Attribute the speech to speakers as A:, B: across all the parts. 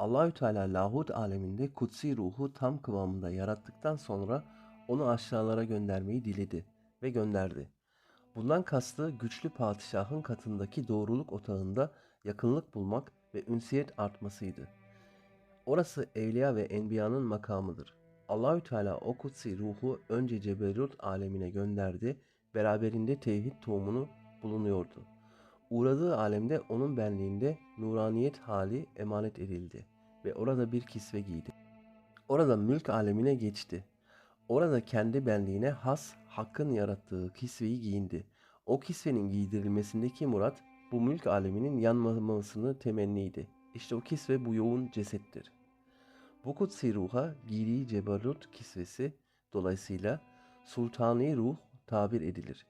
A: Allahü Teala lahut aleminde kutsi ruhu tam kıvamında yarattıktan sonra onu aşağılara göndermeyi diledi ve gönderdi. Bundan kastı güçlü padişahın katındaki doğruluk otağında yakınlık bulmak ve ünsiyet artmasıydı. Orası evliya ve enbiyanın makamıdır. Allahü Teala o kutsi ruhu önce ceberut alemine gönderdi, beraberinde tevhid tohumunu bulunuyordu. Uğradığı alemde onun benliğinde nuraniyet hali emanet edildi ve orada bir kisve giydi. Orada mülk alemine geçti. Orada kendi benliğine has hakkın yarattığı kisveyi giyindi. O kisvenin giydirilmesindeki murat bu mülk aleminin yanmamasını temenniydi. İşte o kisve bu yoğun cesettir. Bu kutsi ruha giydiği cebarut kisvesi dolayısıyla sultani ruh tabir edilir.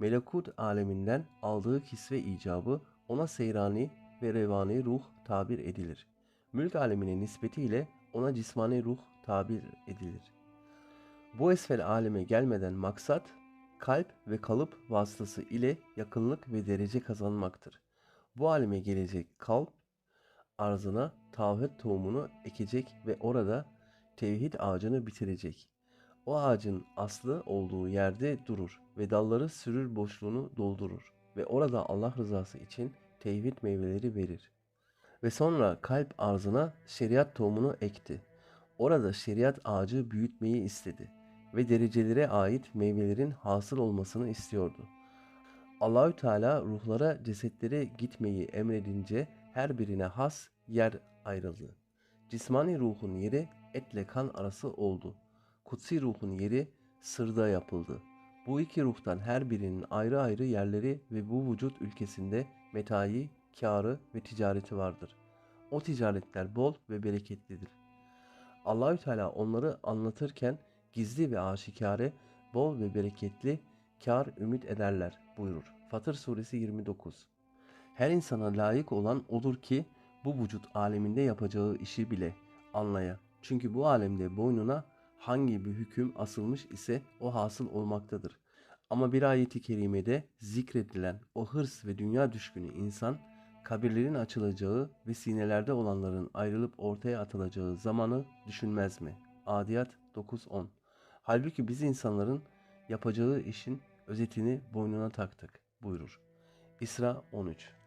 A: Melekut aleminden aldığı kisve icabı ona seyrani ve revani ruh tabir edilir. Mülk alemine nispetiyle ona cismani ruh tabir edilir. Bu esfel aleme gelmeden maksat kalp ve kalıp vasıtası ile yakınlık ve derece kazanmaktır. Bu aleme gelecek kalp arzına tavhid tohumunu ekecek ve orada tevhid ağacını bitirecek. O ağacın aslı olduğu yerde durur ve dalları sürür boşluğunu doldurur ve orada Allah rızası için tevhid meyveleri verir. Ve sonra kalp arzına şeriat tohumunu ekti. Orada şeriat ağacı büyütmeyi istedi ve derecelere ait meyvelerin hasıl olmasını istiyordu. Allahü Teala ruhlara cesetlere gitmeyi emredince her birine has yer ayrıldı. Cismani ruhun yeri etle kan arası oldu. Kutsi ruhun yeri sırda yapıldı. Bu iki ruhtan her birinin ayrı ayrı yerleri ve bu vücut ülkesinde metayı, kârı ve ticareti vardır. O ticaretler bol ve bereketlidir. Allahü Teala onları anlatırken gizli ve aşikare, bol ve bereketli kar ümit ederler buyurur. Fatır suresi 29. Her insana layık olan odur ki bu vücut aleminde yapacağı işi bile anlaya. Çünkü bu alemde boynuna hangi bir hüküm asılmış ise o hasıl olmaktadır. Ama bir ayeti kerimede zikredilen o hırs ve dünya düşkünü insan kabirlerin açılacağı ve sinelerde olanların ayrılıp ortaya atılacağı zamanı düşünmez mi? Adiyat 9.10 Halbuki biz insanların yapacağı işin özetini boynuna taktık buyurur. İsra 13